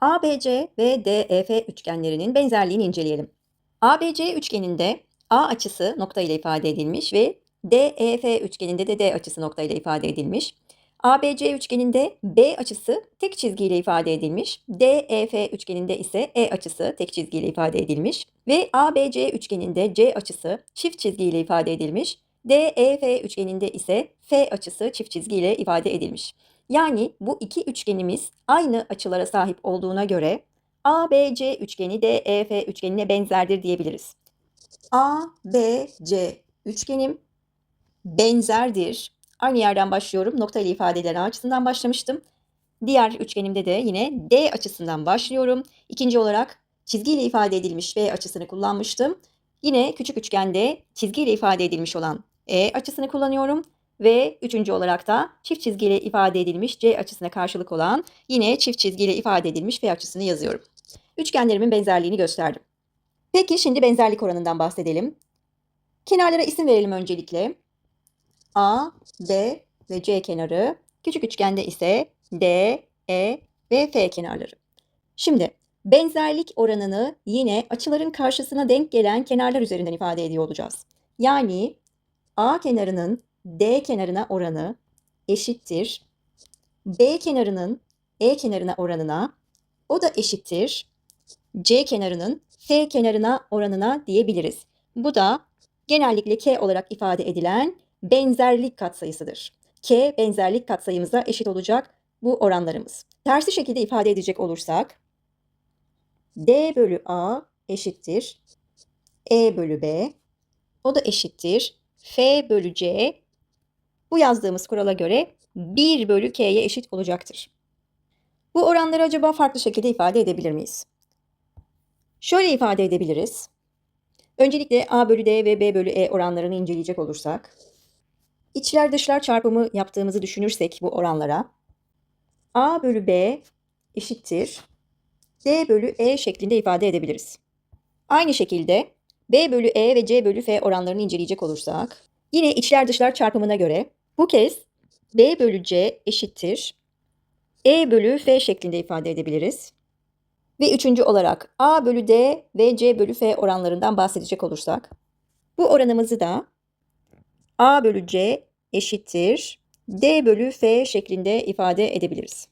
ABC ve DEF üçgenlerinin benzerliğini inceleyelim. ABC üçgeninde A açısı nokta ile ifade edilmiş ve DEF üçgeninde de D açısı nokta ile ifade edilmiş. ABC üçgeninde B açısı tek çizgiyle ifade edilmiş. DEF üçgeninde ise E açısı tek çizgiyle ifade edilmiş ve ABC üçgeninde C açısı çift çizgiyle ifade edilmiş. DEF üçgeninde ise F açısı çift çizgiyle ifade edilmiş. Yani bu iki üçgenimiz aynı açılara sahip olduğuna göre ABC üçgeni DEF üçgenine benzerdir diyebiliriz. ABC üçgenim benzerdir. Aynı yerden başlıyorum. Nokta ile ifade edilen açısından başlamıştım. Diğer üçgenimde de yine D açısından başlıyorum. İkinci olarak çizgiyle ifade edilmiş V açısını kullanmıştım. Yine küçük üçgende çizgiyle ifade edilmiş olan E açısını kullanıyorum. Ve üçüncü olarak da çift çizgiyle ifade edilmiş C açısına karşılık olan yine çift çizgiyle ifade edilmiş V açısını yazıyorum. Üçgenlerimin benzerliğini gösterdim. Peki şimdi benzerlik oranından bahsedelim. Kenarlara isim verelim öncelikle. A, B ve C kenarı. Küçük üçgende ise D, E ve F kenarları. Şimdi benzerlik oranını yine açıların karşısına denk gelen kenarlar üzerinden ifade ediyor olacağız. Yani A kenarının D kenarına oranı eşittir. B kenarının E kenarına oranına o da eşittir. C kenarının F kenarına oranına diyebiliriz. Bu da genellikle K olarak ifade edilen benzerlik katsayısıdır. K benzerlik katsayımıza eşit olacak bu oranlarımız. Tersi şekilde ifade edecek olursak D bölü A eşittir E bölü B o da eşittir F bölü C bu yazdığımız kurala göre 1 bölü K'ye eşit olacaktır. Bu oranları acaba farklı şekilde ifade edebilir miyiz? Şöyle ifade edebiliriz. Öncelikle A bölü D ve B bölü E oranlarını inceleyecek olursak, içler dışlar çarpımı yaptığımızı düşünürsek bu oranlara, A bölü B eşittir D bölü E şeklinde ifade edebiliriz. Aynı şekilde B bölü E ve C bölü F oranlarını inceleyecek olursak, yine içler dışlar çarpımına göre bu kez B bölü C eşittir E bölü F şeklinde ifade edebiliriz. Ve üçüncü olarak A bölü D ve C bölü F oranlarından bahsedecek olursak, bu oranımızı da A bölü C eşittir D bölü F şeklinde ifade edebiliriz.